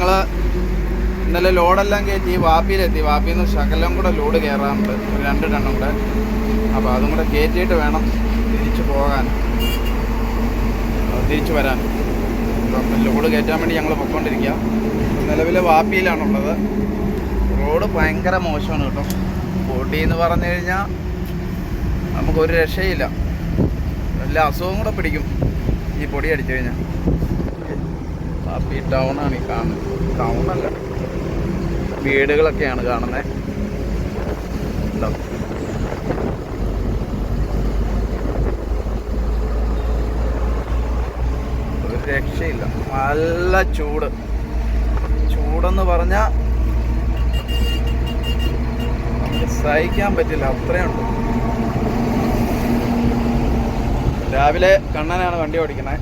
ഞങ്ങൾ ഇന്നലെ ലോഡെല്ലാം കയറ്റി വാപ്പിയിലെത്തി. വാപ്പിയിൽ നിന്ന് ശകലം കൂടെ ലോഡ് കയറാറുണ്ട് ഒരു രണ്ട് ടണ്ണും കൂടെ. അപ്പോൾ അതും കൂടെ കയറ്റിയിട്ട് വേണം തിരിച്ചു പോകാൻ. തിരിച്ചു വരാൻ. അപ്പം ലോഡ് കയറ്റാൻ വേണ്ടി ഞങ്ങൾ പൊയ്ക്കൊണ്ടിരിക്കുക നിലവിൽ വാപ്പിയിലാണുള്ളത്. റോഡ് ഭയങ്കര മോശമാണ് കേട്ടോ. പൊടി എന്ന് പറഞ്ഞു കഴിഞ്ഞാൽ നമുക്കൊരു രക്ഷയില്ല. എല്ലാ അസുഖവും കൂടെ പിടിക്കും ഈ പൊടി അടിച്ചു കഴിഞ്ഞാൽ വാപ്പി ടൗണാണ് ഈ കാണുന്നത്. ടൗണല്ല വീടുകളൊക്കെയാണ് കാണുന്നത്. രക്ഷയില്ല. നല്ല ചൂട്. ചൂടെന്ന് പറഞ്ഞാൽ സഹിക്കാൻ പറ്റില്ല. അത്രയുണ്ട് രാവിലെ കണ്ണനാണ് വണ്ടി ഓടിക്കണേ.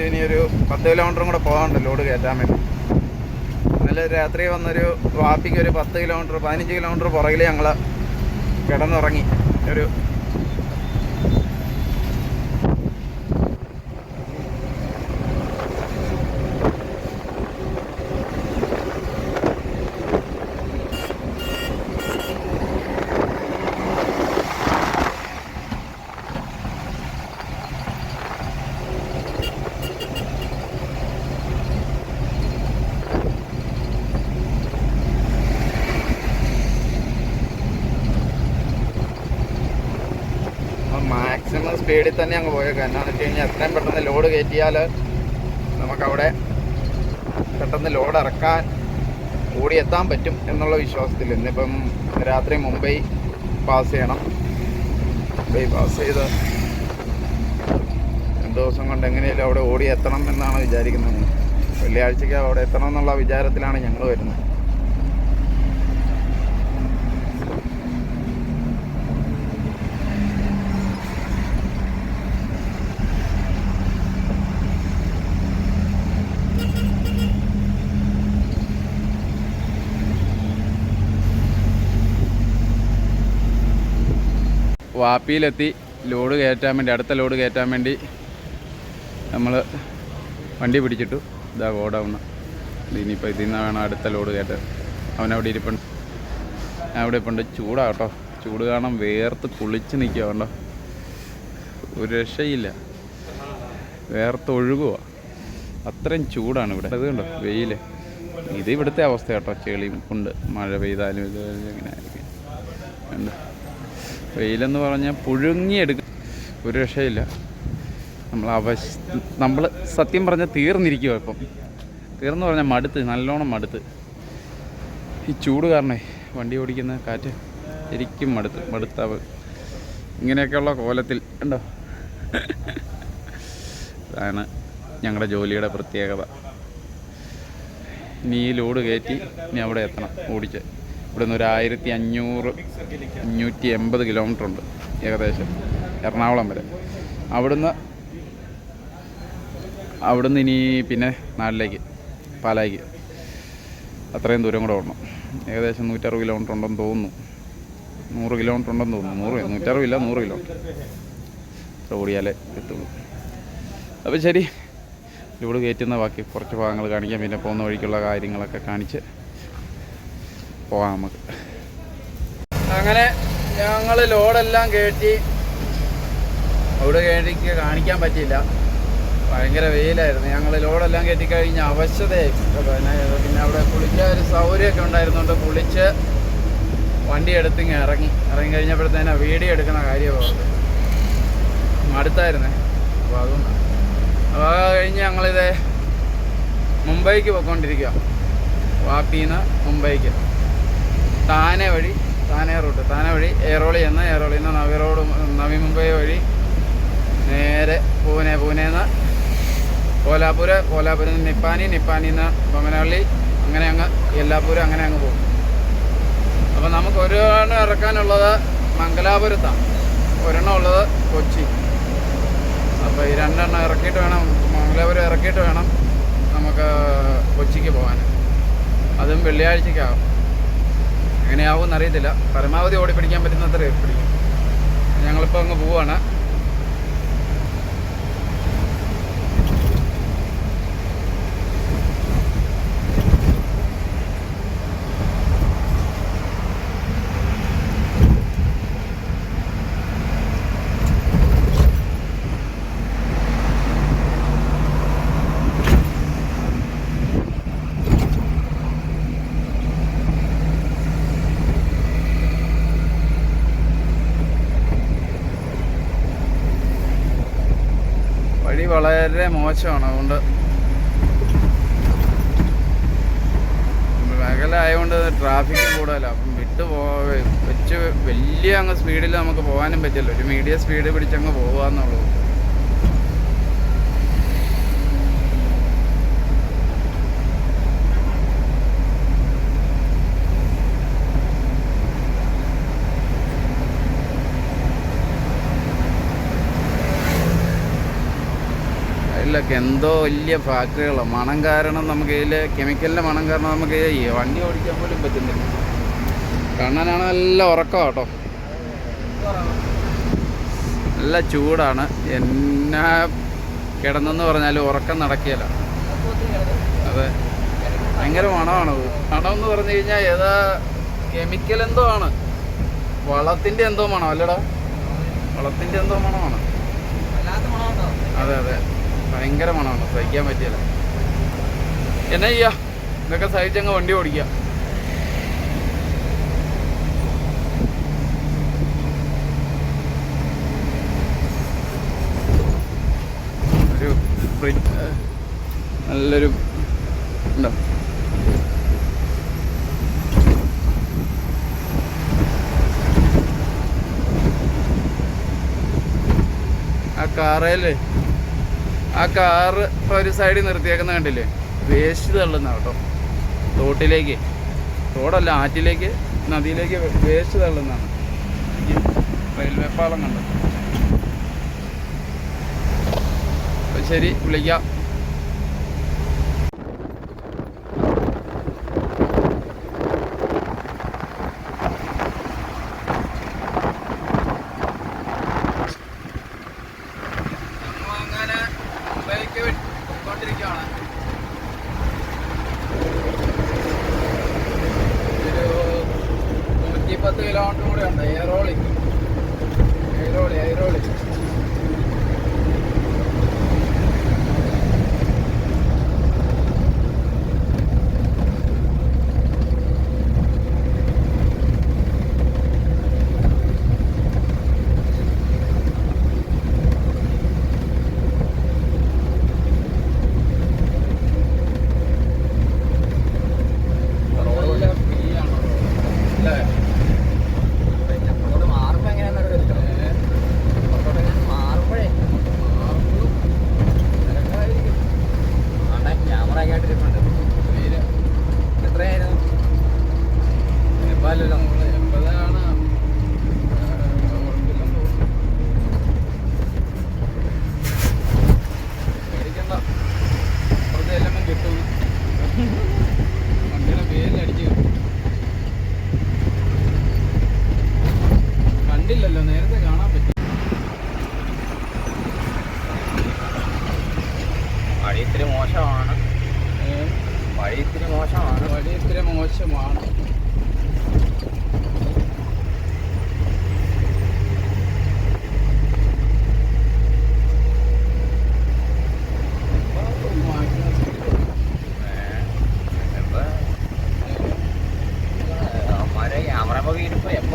ഒരു ഇനി ഒരു പത്ത് കിലോമീറ്ററും കൂടെ പോകാനുണ്ട് ലോഡ് കയറ്റാൻ വേണ്ടി. ഇന്നലെ രാത്രി വന്നൊരു വാപ്പിക്ക് ഒരു പത്ത് കിലോമീറ്റർ പതിനഞ്ച് കിലോമീറ്റർ പുറകിൽ ഞങ്ങൾ കിടന്നുറങ്ങി. ഒരു സ്പീഡിൽ തന്നെ അങ്ങ് പോയേക്കാം എന്നാന്ന് വെച്ച് കഴിഞ്ഞാൽ എത്രയും പെട്ടെന്ന് ലോഡ് കയറ്റിയാൽ നമുക്കവിടെ പെട്ടെന്ന് ലോഡ് ഇറക്കാൻ ഓടി എത്താൻ പറ്റും എന്നുള്ള വിശ്വാസത്തിൽ ഇന്നിപ്പം രാത്രി മുംബൈ പാസ് ചെയ്യണം. മുംബൈ പാസ് ചെയ്ത് രണ്ട് ദിവസം കൊണ്ട് എങ്ങനെയാലും അവിടെ ഓടി എത്തണം എന്നാണ് വിചാരിക്കുന്നത്. വെള്ളിയാഴ്ചയ്ക്ക് അവിടെ എത്തണം എന്നുള്ള വിചാരത്തിലാണ് ഞങ്ങൾ വരുന്നത്. വാപ്പിയിലെത്തി. ലോഡ് കയറ്റാൻ വേണ്ടി അടുത്ത ലോഡ് കയറ്റാൻ വേണ്ടി നമ്മൾ വണ്ടി പിടിച്ചിട്ടു. ഇതാ ഗോഡൗണ്. ഇനിയിപ്പോൾ ഇതിൽ നിന്ന് വേണം അടുത്ത ലോഡ് കയറ്റാൻ. അവനവിടെ ഇരിപ്പുണ്ട്. ഞാൻ അവിടെ ഇപ്പുണ്ട് ചൂടാട്ടോ. ചൂട് കാരണം വേർത്ത് കുളിച്ച് നിൽക്കുക കണ്ടോ. ഒരു രക്ഷയില്ല. വേർത്ത് ഒഴുകുക അത്രയും ചൂടാണ് ഇവിടെ. അത് കണ്ടോ? വെയിൽ ഇത് ഇവിടുത്തെ അവസ്ഥ കേട്ടോ ചെളിയും കൊണ്ട് മഴ പെയ്താലും ഇത് ഇങ്ങനെ ആയിരിക്കും. കണ്ടോ? വെയിലെന്ന് പറഞ്ഞാൽ പുഴുങ്ങിയെടുക്കും ഒരു രക്ഷയില്ല. നമ്മൾ അവശ നമ്മൾ സത്യം പറഞ്ഞാൽ തീർന്നിരിക്കുക ഇപ്പം. തീർന്നു പറഞ്ഞാൽ മടുത്ത് നല്ലോണം മടുത്ത്. ഈ ചൂട് കാരണേ വണ്ടി ഓടിക്കുന്ന കാറ്റ് ശരിക്കും മടുത്ത് മടുത്താവ്. ഇങ്ങനെയൊക്കെയുള്ള കോലത്തിൽ ഉണ്ടോ അതാണ് ഞങ്ങളുടെ ജോലിയുടെ പ്രത്യേകത. ഇനി ഈ ലോഡ് കയറ്റി ഇനി അവിടെ എത്തണം ഓടിച്ച്. ഇവിടെ നിന്ന് ഒരു ആയിരത്തി അഞ്ഞൂറ് അഞ്ഞൂറ്റി എൺപത് കിലോമീറ്റർ ഉണ്ട് ഏകദേശം എറണാകുളം വരെ. അവിടുന്ന് അവിടുന്ന് ഇനി പിന്നെ നാട്ടിലേക്ക് പാലായിക്ക്. അത്രയും ദൂരം കൂടെ ഓടണം. ഏകദേശം നൂറ്ററുപത് കിലോമീറ്റർ ഉണ്ടെന്ന് തോന്നുന്നു. നൂറ് കിലോമീറ്റർ ഉണ്ടെന്ന് തോന്നുന്നു. നൂറ് നൂറ്ററുപതില്ല നൂറ് കിലോമീറ്റർ ഇത്ര ഓടിയാലേ എത്തുള്ളൂ. അപ്പോൾ ശരി. ഇവിടെ കയറ്റുന്ന ബാക്കി കുറച്ച് ഭാഗങ്ങൾ കാണിക്കാം. പിന്നെ പോകുന്ന വഴിക്കുള്ള കാര്യങ്ങളൊക്കെ കാണിച്ച് പോവാം നമുക്ക്. അങ്ങനെ ഞങ്ങൾ ലോഡെല്ലാം കയറ്റി അവിടെ കയറ്റിക്ക് കാണിക്കാൻ പറ്റിയില്ല. ഭയങ്കര വെയിലായിരുന്നു. ഞങ്ങൾ ലോഡെല്ലാം കയറ്റി കഴിഞ്ഞ് അവശതയായി. പിന്നെ പിന്നെ അവിടെ കുളിക്കാൻ ഒരു സൗകര്യമൊക്കെ ഉണ്ടായിരുന്നുകൊണ്ട് കുളിച്ച് വണ്ടി എടുത്ത് ഇങ്ങനെ ഇറങ്ങി. ഇറങ്ങി കഴിഞ്ഞപ്പോഴത്തേനാ വീഡിയോ എടുക്കുന്ന കാര്യമാണ് മടുത്തായിരുന്നേ. അപ്പോൾ അതുകൊണ്ടാണ് അപ്പോൾ കഴിഞ്ഞ് ഞങ്ങളിത് മുംബൈക്ക് പോയിക്കൊണ്ടിരിക്കുക വാപ്പിന്ന് മുംബൈക്ക്. താനെ വഴി താനെ റൂട്ട് താനെ വഴി ഏറോളി എന്ന് ഏറോളി നിന്ന് നവി റോഡ് നവി മുംബൈ വഴി നേരെ പൂനെ പൂനെന്ന് കോലാപൂര് കോലാപൂരിൽ നിന്ന് നിപ്പാനി നിപ്പാനി നിന്ന് ബൊമനഹള്ളി അങ്ങനെ അങ്ങ് എല്ലാപ്പൂരും അങ്ങനെ അങ്ങ് പോകും. അപ്പോൾ നമുക്ക് ഒരെണ്ണം ഇറക്കാനുള്ളത് മംഗലാപുരത്താണ്. ഒരെണ്ണം ഉള്ളത് കൊച്ചി. അപ്പോൾ ഈ രണ്ടെണ്ണം ഇറക്കിയിട്ട് വേണം മംഗലാപുരം ഇറക്കിയിട്ട് വേണം നമുക്ക് കൊച്ചിക്ക് പോകാൻ. അതും വെള്ളിയാഴ്ചക്കാവും എങ്ങനെയാവും എന്നറിയത്തില്ല പരമാവധി ഓടി പിടിക്കാൻ പറ്റുന്നത്ര പിടിക്കും. ഞങ്ങളിപ്പോൾ അങ്ങ് പോവാണ് വഴി വളരെ മോശമാണ് അതുകൊണ്ട് മേഖല ആയതുകൊണ്ട് ട്രാഫിക് കൂടുതലാണ് അപ്പം വിട്ടു പോ വെച്ച് വലിയ അങ്ങ് സ്പീഡിൽ നമുക്ക് പോകാനും പറ്റില്ല. ഒരു മീഡിയം സ്പീഡ് പിടിച്ചങ്ങ് പോകാന്നുള്ളൂ എന്തോ വലിയ ഫാക്ടറികളാണ് മണം കാരണം നമുക്ക് ഇതിൽ കെമിക്കലിന്റെ മണം കാരണം നമുക്ക് ഈ വണ്ടി ഓടിക്കാൻ പോലും പറ്റുന്നില്ല. കണ്ണനാണ് നല്ല ഉറക്കം കേട്ടോ. നല്ല ചൂടാണ്. എന്നാ കിടന്നെന്ന് പറഞ്ഞാൽ ഉറക്കം നടക്കില്ല അതെ. ഭയങ്കര മണമാണ്. മണം എന്ന് പറഞ്ഞു കഴിഞ്ഞാൽ ഏതാ കെമിക്കൽ എന്തോ ആണ്. വളത്തിന്റെ എന്തോ മണം അല്ലടാ. വളത്തിന്റെ എന്തോ മണമാണ്. അതെ അതെ. ഭയങ്കര മണമാണ്. സഹിക്കാൻ പറ്റിയല്ല എന്നാ ചെയ്യാ? ഇതൊക്കെ സഹിച്ചങ്ങ് വണ്ടി ഓടിക്കുക ഒരു നല്ലൊരു ഉണ്ടോ? ആ കാറേലേ ആ കാറ് ഒരു സൈഡിൽ നിർത്തിയേക്കുന്ന കണ്ടില്ലേ? വേസ്റ്റ് തള്ളുന്ന കേട്ടോ. തോട്ടിലേക്ക്. തോടല്ല ആറ്റിലേക്ക് നദിയിലേക്ക് വേസ്റ്റ് തള്ളുന്നതാണ്. റെയിൽവേ പാളം കണ്ടത് ശരി വിളിക്കാം.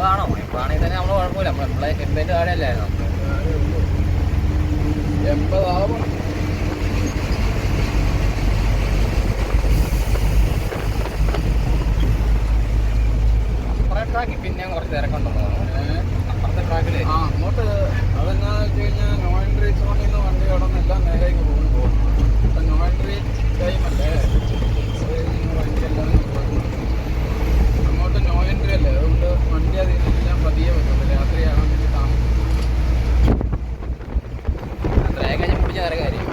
വീടിപ്പോ ഇവിടെ എപ്പോഴാണെങ്കിൽ തന്നെ നമ്മൾ കുഴപ്പമില്ല. നമ്മൾ നമ്മളെ എൺപതിന്റെ താഴെയല്ലായിരുന്നു എൺപതാവണം ട്രാക്കിൽ പിന്നെ കുറച്ച് തിരക്കുണ്ടോ അപ്പുറത്തെ ട്രാക്കിൽ ആ അങ്ങോട്ട് അതെന്നാന്ന് വെച്ച് കഴിഞ്ഞാൽ നോയൻട്രി സോണിൽ നിന്ന് വണ്ടി കടന്നെല്ലാം നേരേക്ക് പോകുന്നു. പോകുന്നു അപ്പം നോ എൻട്രി ടൈമല്ലേ അത് കഴിഞ്ഞ് വണ്ടിയെല്ലാം പോകുന്നു. അങ്ങോട്ട് അല്ലേ അതുകൊണ്ട് വണ്ടി അതിൽ ഞാൻ പതിയെ വെക്കുന്നില്ല രാത്രിയാകാൻ വേണ്ടി താമസം. അത്ര ഞാൻ പിടിച്ച വേറെ കാര്യം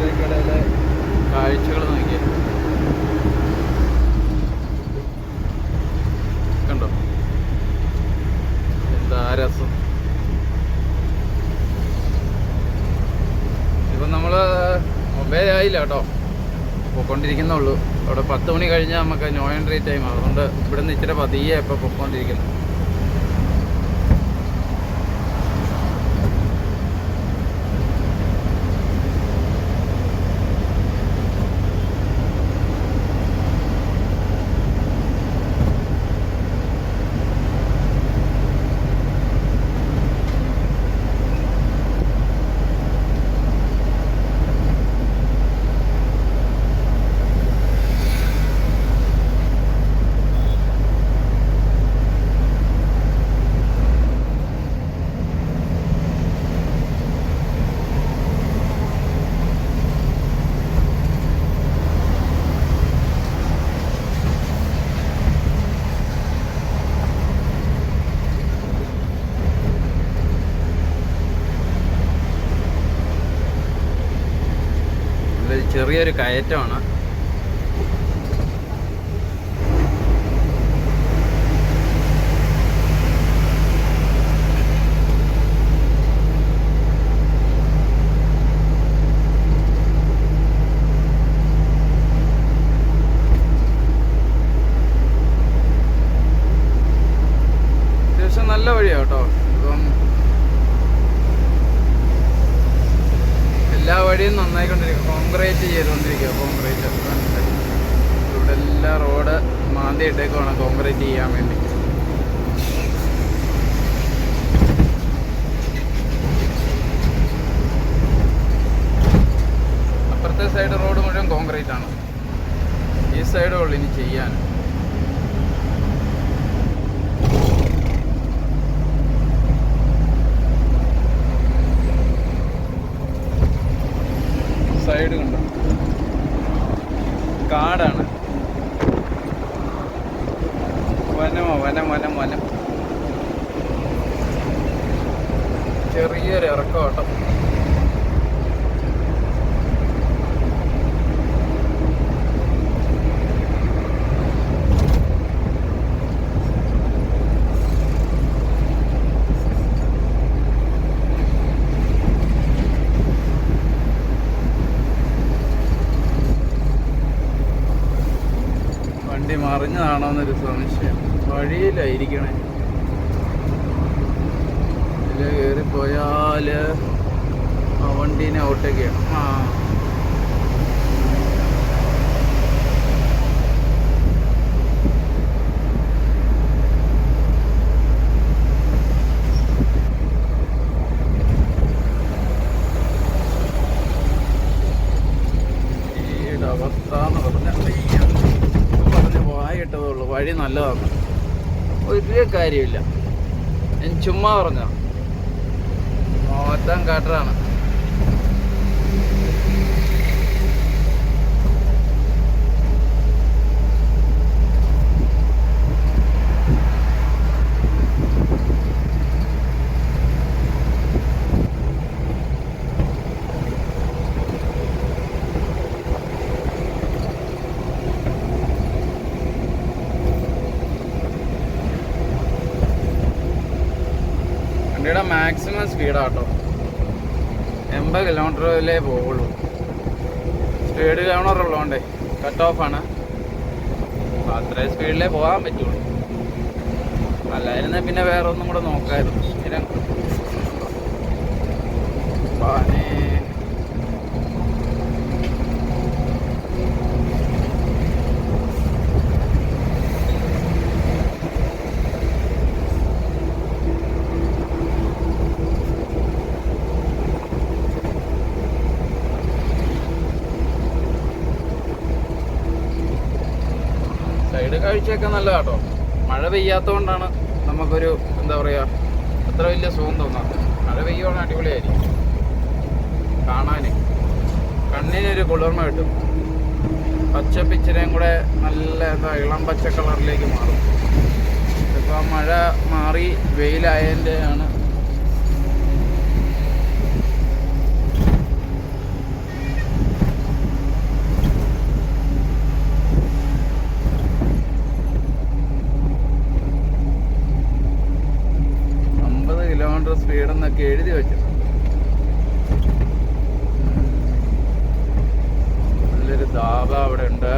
ടിക്കർ കാഴ്ചകൾ നോക്കിയേ കണ്ടോ എന്താ രസം ഇപ്പം നമ്മൾ മൊബൈൽ ആയില്ല കേട്ടോ പൊയ്ക്കൊണ്ടിരിക്കുന്നുള്ളൂ അവിടെ പത്ത് മണി കഴിഞ്ഞാൽ നമുക്ക് നോ എൻട്രി ടൈം അതുകൊണ്ട് ഇവിടെ നിന്ന് ഇച്ചിരി പതിയെ ഇപ്പോൾ പൊയ്ക്കൊണ്ടിരിക്കുന്നു വനമോ വനം വനം വനം ചെറിയൊരു ഇറക്കോട്ടം വണ്ടി മറിഞ്ഞതാണോ എന്നൊരു സംശയം വഴിയിലായിരിക്കണേ ഇതിൽ കയറി പോയാൽ ആ വണ്ടീനെ ഔട്ടൊക്കെയാണ് ആ. അവസ്ഥ എന്ന് പറഞ്ഞാൽ പറഞ്ഞു പോയിട്ടതേ ഉള്ളൂ. വഴി നല്ലതാണ്. ഒരു കാര്യമില്ല ഞാൻ ചുമ്മാ പറഞ്ഞ മൊത്തം കാട്ടറാണ്. സ്പീഡാട്ടോ. എൺപത് കിലോമീറ്ററിലേ പോവുള്ളൂ. സ്പീഡ് ഗവർണർ ഉള്ളതുകൊണ്ടേ കട്ട് ഓഫാണ് അപ്പോൾ അത്രയും സ്പീഡിലേ പോകാൻ പറ്റുള്ളൂ. അല്ലായിരുന്നെ പിന്നെ വേറെ ഒന്നും കൂടെ നോക്കായിരുന്നു. സ്ഥിരം. കാഴ്ചയൊക്കെ നല്ല കേട്ടോ മഴ പെയ്യാത്തതുകൊണ്ടാണ് നമുക്കൊരു എന്താ പറയുക അത്ര വലിയ സുഖം തോന്നാത്തത്. മഴ പെയ്യുവാണെങ്കിൽ അടിപൊളിയായിരിക്കും. കാണാൻ കണ്ണിനൊരു കുളിർമ കിട്ടും. പച്ചപ്പിച്ചിനെയും കൂടെ നല്ല എന്താ ഇളം പച്ച കളറിലേക്ക് മാറും. ഇപ്പോൾ മഴ മാറി വെയിലായതിന്റെ ആണ് ഒക്കെ എഴുതി വെച്ചിട്ടുണ്ട് നല്ലൊരു ധാബ അവിടെ ഉണ്ട്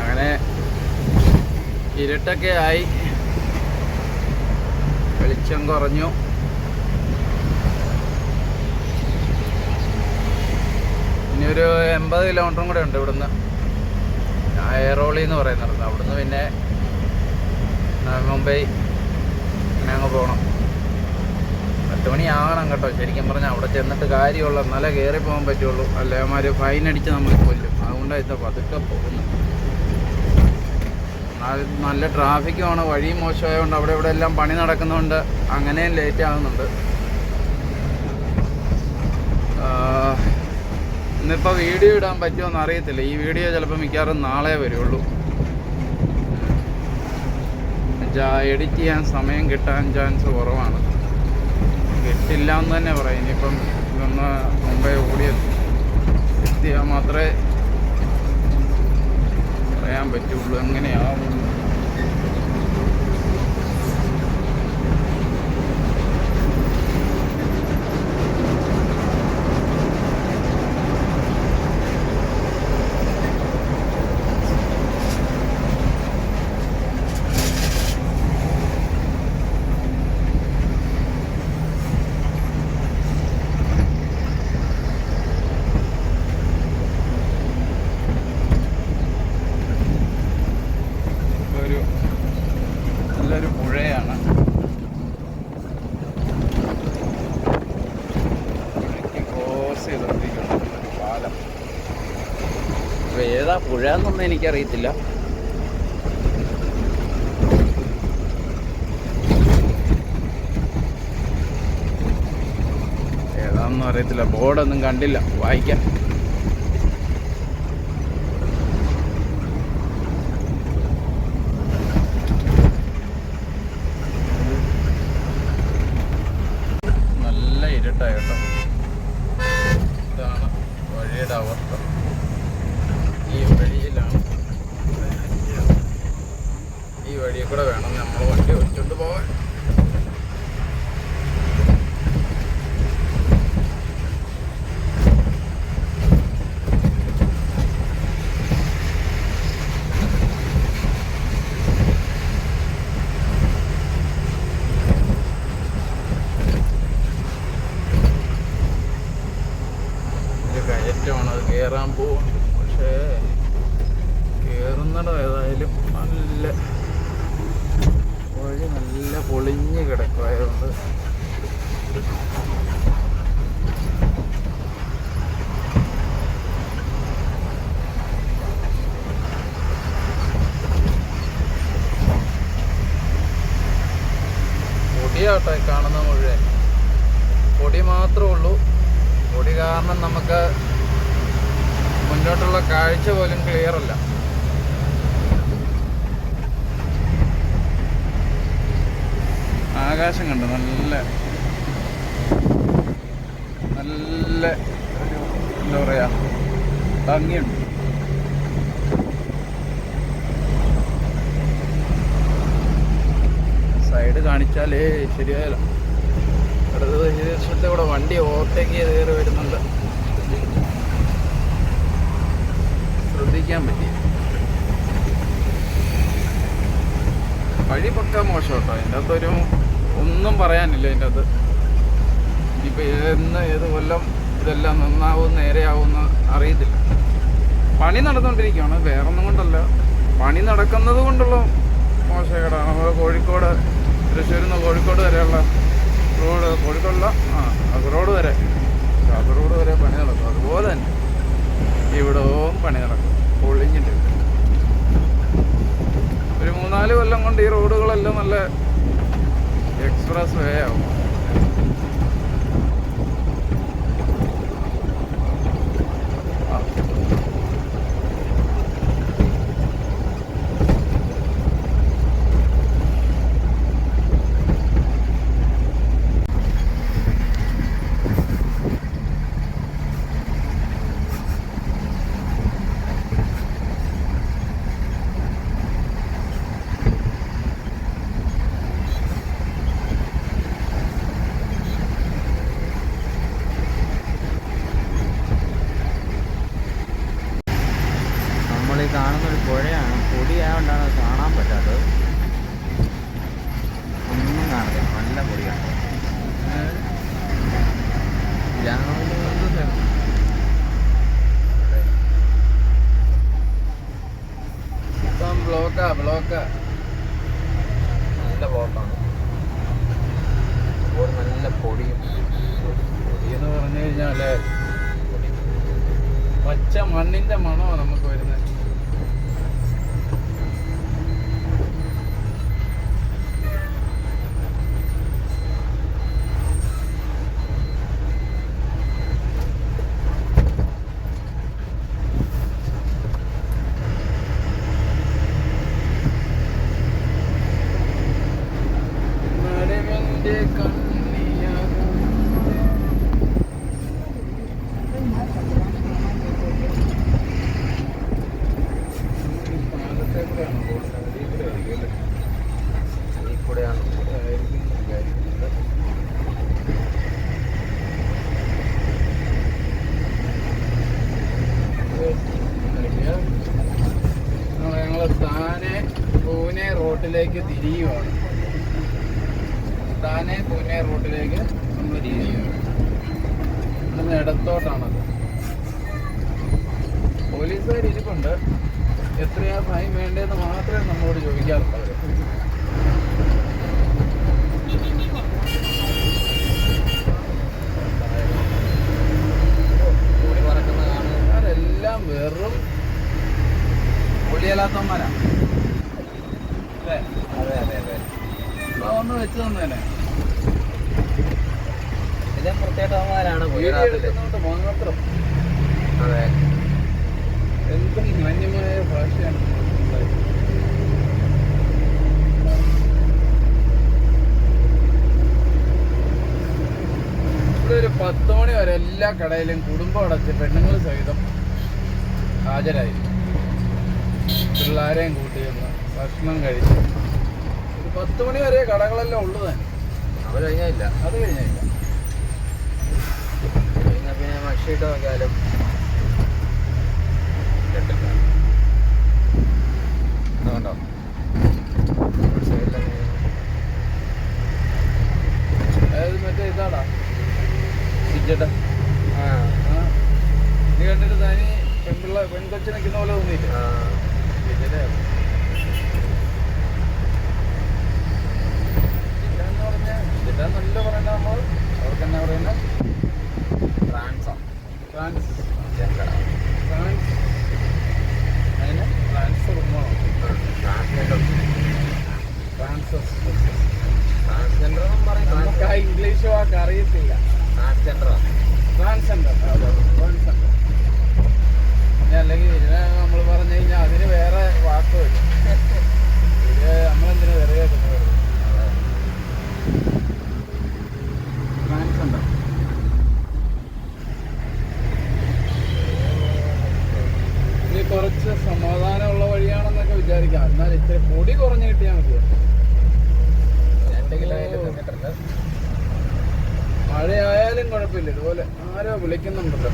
അങ്ങനെ ഇരുട്ടൊക്കെ ആയി വെളിച്ചം കുറഞ്ഞു. ഇനി ഒരു എൺപത് കിലോമീറ്ററും കൂടെ ഉണ്ട് ഇവിടുന്ന്. എയറോളി എന്ന് പറയുന്നുണ്ട് അവിടുന്ന് പിന്നെ മുംബൈ. അങ്ങനെ അങ്ങ് പോകണം പത്ത് മണിയാകണം കേട്ടോ. ശരിക്കും പറഞ്ഞാൽ അവിടെ ചെന്നിട്ട് കാര്യമുള്ള എന്നാലേ കയറി പോകാൻ പറ്റുള്ളൂ. അല്ലേമാർ ഫൈൻ അടിച്ച് നമ്മൾ കൊല്ലും. അതുകൊണ്ടാണ് ഇത് പതുക്കെ എന്നാൽ നല്ല ട്രാഫിക്കുമാണ് വഴി മോശമായതുകൊണ്ട് അവിടെ ഇവിടെ എല്ലാം പണി നടക്കുന്നതുകൊണ്ട് അങ്ങനെയും ലേറ്റ് ആകുന്നുണ്ട് ഇന്നിപ്പോൾ വീഡിയോ ഇടാൻ പറ്റുമോന്ന് അറിയത്തില്ല. ഈ വീഡിയോ ചിലപ്പോൾ മിക്കവാറും നാളെ വരുള്ളൂ. എഡിറ്റ് ചെയ്യാൻ സമയം കിട്ടാൻ ചാൻസ് കുറവാണ്. കിട്ടില്ല എന്ന് തന്നെ പറയാം. ഇനിയിപ്പം ഇതൊന്ന് മുമ്പേ ഓടിയെത്തി. എത്തിയാൽ മാത്രമേ പറയാൻ പറ്റുള്ളൂ. എങ്ങനെയാവും ഒരു നല്ലൊരു പുഴയാണ് പുഴയ്ക്ക് ക്രോസ് ചെയ്തോണ്ടിരിക്കണം ഒരു പാലം ഇപ്പൊ ഏതാ പുഴ എന്നൊന്നും എനിക്കറിയത്തില്ല. ഏതാണെന്നും അറിയത്തില്ല. ബോർഡൊന്നും കണ്ടില്ല. വായിക്കാൻ നല്ല ഇരുട്ടായി കേട്ടോ ഇതാണ് വഴിയുടെ അവസ്ഥ ഈ വഴിയിലാണ് ഈ വഴിയിൽ കൂടെ വേണം നമ്മൾ വണ്ടി ഓടിച്ചോണ്ട് പോവാൻ ഇത് കയറ്റമാണ് അത് കയറാൻ പോവും പക്ഷേ കയറുന്നിടം ഏതായാലും നല്ല വഴി നല്ല പൊളിഞ്ഞ് കിടക്കുമായതുകൊണ്ട് പൊടിയാട്ടെ കാണുന്ന മുഴുവൻ. പൊടി മാത്രമേ ഉള്ളൂ. പൊടി കാരണം നമുക്ക് മുന്നോട്ടുള്ള കാഴ്ച പോലും ക്ലിയർ അല്ല ആകാശം കണ്ടു നല്ല നല്ല ഒരു എന്താ പറയാ ഭംഗിയുണ്ട് സൈഡ് കാണിച്ചാലേ ശരിയായല്ല. ഇടത് വശത്തെ കൂടെ വണ്ടി ഓവർടേക്ക് ചെയ്ത് കയറി വരുന്നുണ്ട്. ശ്രദ്ധിക്കാൻ പറ്റി. വഴി പക്ക മോശം കേട്ടോ അതിന്റെ അകത്തൊരു ഒന്നും പറയാനില്ല അതിന്റെ അകത്ത് ഇനിയിപ്പോൾ എന്ന് ഏത് കൊല്ലം ഇതെല്ലാം നന്നാവും നേരെയാവുമെന്ന് അറിയത്തില്ല. പണി നടന്നുകൊണ്ടിരിക്കുകയാണ് വേറൊന്നും കൊണ്ടല്ല. പണി നടക്കുന്നത് കൊണ്ടുള്ള മോശക്കേടാണ്. നമ്മൾ കോഴിക്കോട് തൃശ്ശൂരിൽ നിന്ന് കോഴിക്കോട് വരെയുള്ള റോഡ് കോഴിക്കോടുള്ള ആ റോഡ് വരെ. കാസർഗോഡ് വരെ പണി നടക്കും. അതുപോലെ തന്നെ ഇവിടവും പണി നടക്കും. പൊളിഞ്ഞിട്ട്. ഒരു മൂന്നാൽ കൊല്ലം കൊണ്ട് ഈ റോഡുകളെല്ലാം നല്ല എക്സ്പ്രസ് വേ ആവും. ബ്ലോക്കാ ബ്ലോക്കാ നല്ല ബ്ലോക്കാണ് റോഡ് നല്ല പൊടിയും എന്ന് പറഞ്ഞു കഴിഞ്ഞാൽ പച്ച മണ്ണിന്റെ മണമാണ് നമുക്ക് വരുന്നത്. തിരിയുവാണ് താനെ പൂനെ റൂട്ടിലേക്ക് നമ്മൾ തിരിയുകയാണ് ഇവിടുന്ന് ഇടത്തോട്ടാണ് ഒരു പത്ത് മണി വരെ എല്ലാ കടയിലും കുടുംബം അടച്ച് പെണ്ണുങ്ങൾ സഹിതം ഹാജരായി പിള്ളേരെയും കൂട്ടി വന്ന് ഭക്ഷണം കഴിച്ച് ഒരു പത്ത് മണി വരെ കടകളെല്ലാം ഉള്ളു തന്നെ. അത് കഴിഞ്ഞില്ല. അത് കഴിഞ്ഞില്ല. പിന്നെ ഭക്ഷ്യം നോക്കിയാലും കിട്ടില്ല. చూడండి ഏത് മറ്റേ ഇതാടാ സിജടാ നീ കണ്ടിട്ട് തനി പെൺപിള്ള പെൺകൊച്ചിനെ പോലെ തോന്നിയില്ല മഴയായാലും കുഴപ്പമില്ല. ഇതുപോലെ ആരോ വിളിക്കുന്നുണ്ടല്ലോ.